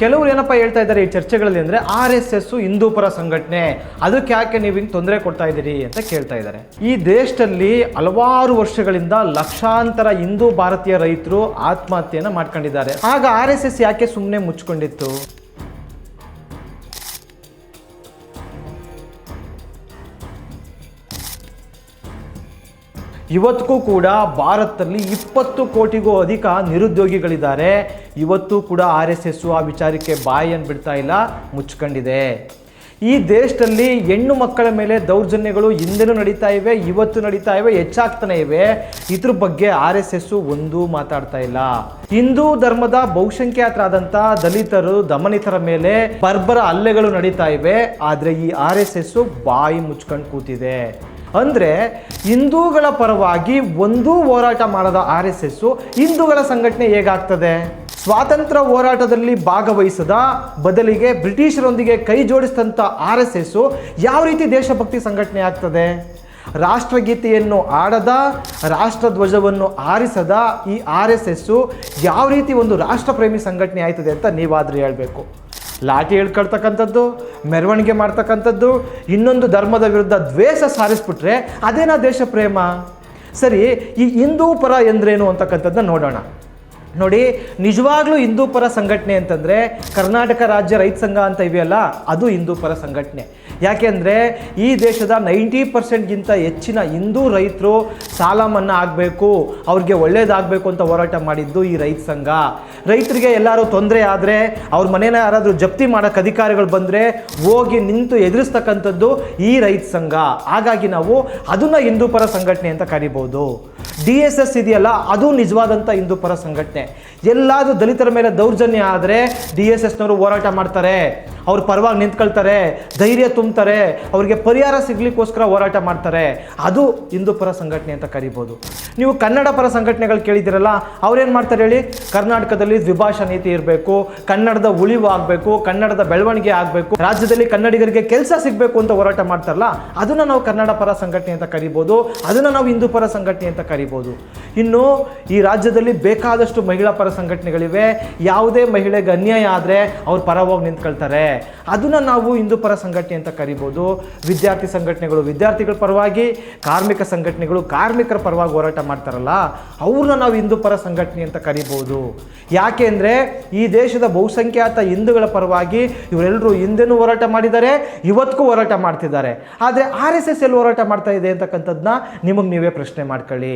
ಕೆಲವರು ಏನಪ್ಪ ಹೇಳ್ತಾ ಇದ್ದಾರೆ ಈ ಚರ್ಚೆಗಳಲ್ಲಿ ಅಂದರೆ ಆರ್ ಎಸ್ ಎಸ್ ಹಿಂದೂ ಪರ ಸಂಘಟನೆ. ಅದಕ್ಕೆ ಯಾಕೆ ನೀವು ಹಿಂಗೆ ತೊಂದರೆ ಕೊಡ್ತಾ ಇದ್ದೀರಿ ಅಂತ ಕೇಳ್ತಾ ಇದ್ದಾರೆ. ಈ ದೇಶದಲ್ಲಿ ಹಲವಾರು ವರ್ಷಗಳಿಂದ ಲಕ್ಷಾಂತರ ಹಿಂದೂ ಭಾರತೀಯ ರೈತರು ಆತ್ಮಹತ್ಯೆಯನ್ನು ಮಾಡ್ಕೊಂಡಿದ್ದಾರೆ. ಆಗ ಆರ್ ಎಸ್ ಎಸ್ ಯಾಕೆ ಸುಮ್ಮನೆ ಮುಚ್ಕೊಂಡಿತ್ತು? ಇವತ್ತಿಗೂ ಕೂಡ ಭಾರತದಲ್ಲಿ ಇಪ್ಪತ್ತು ಕೋಟಿಗೂ ಅಧಿಕ ನಿರುದ್ಯೋಗಿಗಳಿದ್ದಾರೆ. ಇವತ್ತು ಕೂಡ ಆರ್ ಎಸ್ ಎಸ್ಸು ಆ ವಿಚಾರಕ್ಕೆ ಬಾಯಿಯನ್ನು ಬಿಡ್ತಾ ಇಲ್ಲ. ಮುಚ್ಕೊಂಡಿದೆ. ಈ ದೇಶದಲ್ಲಿ ಹೆಣ್ಣು ಮಕ್ಕಳ ಮೇಲೆ ದೌರ್ಜನ್ಯಗಳು ಹಿಂದೆನೂ ನಡೀತಾ ಇವೆ, ಇವತ್ತು ನಡೀತಾ ಇವೆ, ಹೆಚ್ಚಾಗ್ತಾನೆ ಇವೆ. ಇದ್ರ ಬಗ್ಗೆ ಆರ್ ಎಸ್ ಎಸ್ಸು ಒಂದೂ ಮಾತಾಡ್ತಾ ಇಲ್ಲ. ಹಿಂದೂ ಧರ್ಮದ ಬಹುಸಂಖ್ಯಾತರಾದಂಥ ದಲಿತರು, ದಮನಿತರ ಮೇಲೆ ಬರ್ಬರ ಹಲ್ಲೆಗಳು ನಡೀತಾ ಇವೆ. ಆದರೆ ಈ ಆರ್ ಎಸ್ ಎಸ್ಸು ಬಾಯಿ ಮುಚ್ಕೊಂಡು ಕೂತಿದೆ. ಅಂದರೆ ಹಿಂದೂಗಳ ಪರವಾಗಿ ಒಂದೂ ಹೋರಾಟ ಮಾಡದ ಆರ್ ಎಸ್ ಎಸ್ಸು ಹಿಂದೂಗಳ ಸಂಘಟನೆ ಹೇಗಾಗ್ತದೆ? ಸ್ವಾತಂತ್ರ್ಯ ಹೋರಾಟದಲ್ಲಿ ಭಾಗವಹಿಸದ ಬದಲಿಗೆ ಬ್ರಿಟಿಷರೊಂದಿಗೆ ಕೈ ಜೋಡಿಸಿದಂಥ ಆರ್ ಎಸ್ ಎಸ್ಸು ಯಾವ ರೀತಿ ದೇಶಭಕ್ತಿ ಸಂಘಟನೆ ಆಗ್ತದೆ? ರಾಷ್ಟ್ರಗೀತೆಯನ್ನು ಆಡದ, ರಾಷ್ಟ್ರಧ್ವಜವನ್ನು ಆರಿಸದ ಈ ಆರ್ ಎಸ್ ಎಸ್ಸು ಯಾವ ರೀತಿ ಒಂದು ರಾಷ್ಟ್ರಪ್ರೇಮಿ ಸಂಘಟನೆ ಆಯ್ತದೆ ಅಂತ ನೀವಾದರೂ ಹೇಳಬೇಕು. ಲಾಠಿ ಹೇಳ್ಕೊಳ್ತಕ್ಕಂಥದ್ದು, ಮೆರವಣಿಗೆ ಮಾಡ್ತಕ್ಕಂಥದ್ದು, ಇನ್ನೊಂದು ಧರ್ಮದ ವಿರುದ್ಧ ದ್ವೇಷ ಸಾರಿಸ್ಬಿಟ್ರೆ ಅದೇನಾ ದೇಶ ಪ್ರೇಮ ಸರಿ, ಈ ಹಿಂದೂ ಪರ ಎಂದ್ರೇನು ಅಂತಕ್ಕಂಥದ್ದನ್ನ ನೋಡೋಣ. ನೋಡಿ, ನಿಜವಾಗ್ಲೂ ಹಿಂದೂ ಪರ ಸಂಘಟನೆ ಅಂತಂದರೆ ಕರ್ನಾಟಕ ರಾಜ್ಯ ರೈತ ಸಂಘ ಅಂತ ಇವೆಯಲ್ಲ, ಅದು ಹಿಂದೂ ಪರ ಸಂಘಟನೆ. ಯಾಕೆಂದರೆ ಈ ದೇಶದ ನೈಂಟಿ ಪರ್ಸೆಂಟ್ಗಿಂತ ಹೆಚ್ಚಿನ ಹಿಂದೂ ರೈತರು ಸಾಲ ಮನ್ನಾ ಆಗಬೇಕು, ಅವ್ರಿಗೆ ಒಳ್ಳೇದಾಗಬೇಕು ಅಂತ ಹೋರಾಟ ಮಾಡಿದ್ದು ಈ ರೈತ ಸಂಘ. ರೈತರಿಗೆ ಎಲ್ಲರೂ ತೊಂದರೆ ಆದರೆ ಅವ್ರ ಮನೇನ ಯಾರಾದರೂ ಜಪ್ತಿ ಮಾಡೋಕ್ಕೆ ಅಧಿಕಾರಿಗಳು ಬಂದರೆ ಹೋಗಿ ನಿಂತು ಎದುರಿಸ್ತಕ್ಕಂಥದ್ದು ಈ ರೈತ ಸಂಘ. ಹಾಗಾಗಿ ನಾವು ಅದನ್ನು ಹಿಂದೂ ಪರ ಸಂಘಟನೆ ಅಂತ ಕರಿಬೋದು. ಡಿ ಎಸ್ ಎಸ್ ಇದೆಯಲ್ಲ, ಅದು ನಿಜವಾದಂಥ ಹಿಂದೂ ಪರ ಸಂಘಟನೆ. ಎಲ್ಲಾದರೂ ದಲಿತರ ಮೇಲೆ ದೌರ್ಜನ್ಯ ಆದರೆ ಡಿ ಎಸ್ ಎಸ್ನವರು ಹೋರಾಟ ಮಾಡ್ತಾರೆ. ಅವ್ರ ಪರವಾಗಿ ನಿಂತ್ಕೊಳ್ತಾರೆ, ಧೈರ್ಯ ತುಂಬ್ತಾರೆ, ಅವರಿಗೆ ಪರಿಹಾರ ಸಿಗ್ಲಿಕ್ಕೋಸ್ಕರ ಹೋರಾಟ ಮಾಡ್ತಾರೆ. ಅದು ಹಿಂದೂ ಪರ ಸಂಘಟನೆ ಅಂತ ಕರಿಬೋದು. ನೀವು ಕನ್ನಡ ಪರ ಸಂಘಟನೆಗಳು ಕೇಳಿದಿರಲ್ಲ ಅವ್ರೇನು ಮಾಡ್ತಾರೆ ಹೇಳಿ? ಕರ್ನಾಟಕದಲ್ಲಿ ದ್ವಿಭಾಷಾ ನೀತಿ ಇರಬೇಕು, ಕನ್ನಡದ ಉಳಿವು ಆಗಬೇಕು, ಕನ್ನಡದ ಬೆಳವಣಿಗೆ ಆಗಬೇಕು, ರಾಜ್ಯದಲ್ಲಿ ಕನ್ನಡಿಗರಿಗೆ ಕೆಲಸ ಸಿಗಬೇಕು ಅಂತ ಹೋರಾಟ ಮಾಡ್ತಾರಲ್ಲ, ಅದನ್ನು ನಾವು ಕನ್ನಡ ಪರ ಸಂಘಟನೆ ಅಂತ ಕರಿಬೋದು, ಅದನ್ನು ನಾವು ಹಿಂದೂ ಪರ ಸಂಘಟನೆ ಅಂತ ಕರಿಬೋದು. ಇನ್ನು ಈ ರಾಜ್ಯದಲ್ಲಿ ಬೇಕಾದಷ್ಟು ಮಹಿಳಾ ಪರ ಸಂಘಟನೆಗಳಿವೆ, ಯಾವುದೇ ಮಹಿಳೆಗೆ ಅನ್ಯಾಯ ಆದರೆ ಅವ್ರು ಪರವಾಗಿ ನಿಂತ್ಕೊಳ್ತಾರೆ. ಅದನ್ನು ನಾವು ಹಿಂದೂ ಪರ ಸಂಘಟನೆ ಅಂತ ಕರಿಬೋದು. ವಿದ್ಯಾರ್ಥಿ ಸಂಘಟನೆಗಳು ವಿದ್ಯಾರ್ಥಿಗಳ ಪರವಾಗಿ, ಕಾರ್ಮಿಕ ಸಂಘಟನೆಗಳು ಕಾರ್ಮಿಕರ ಪರವಾಗಿ ಹೋರಾಟ ಮಾಡ್ತಾರಲ್ಲ, ಅವ್ರನ್ನ ನಾವು ಹಿಂದೂ ಪರ ಸಂಘಟನೆ ಅಂತ ಕರಿಬೋದು. ಯಾಕೆ ಅಂದರೆ ಈ ದೇಶದ ಬಹುಸಂಖ್ಯಾತ ಹಿಂದೂಗಳ ಪರವಾಗಿ ಇವರೆಲ್ಲರೂ ಹಿಂದೆನೂ ಹೋರಾಟ ಮಾಡಿದ್ದಾರೆ, ಇವತ್ತಿಗೂ ಹೋರಾಟ ಮಾಡ್ತಿದ್ದಾರೆ. ಆದರೆ ಆರ್ ಎಸ್ ಎಸ್ ಎಲ್ಲಿ ಹೋರಾಟ ಮಾಡ್ತಾ ಇದೆ ಅಂತಕ್ಕಂಥದ್ದನ್ನ ನಿಮಗೆ ನೀವೇ ಪ್ರಶ್ನೆ ಮಾಡ್ಕೊಳ್ಳಿ.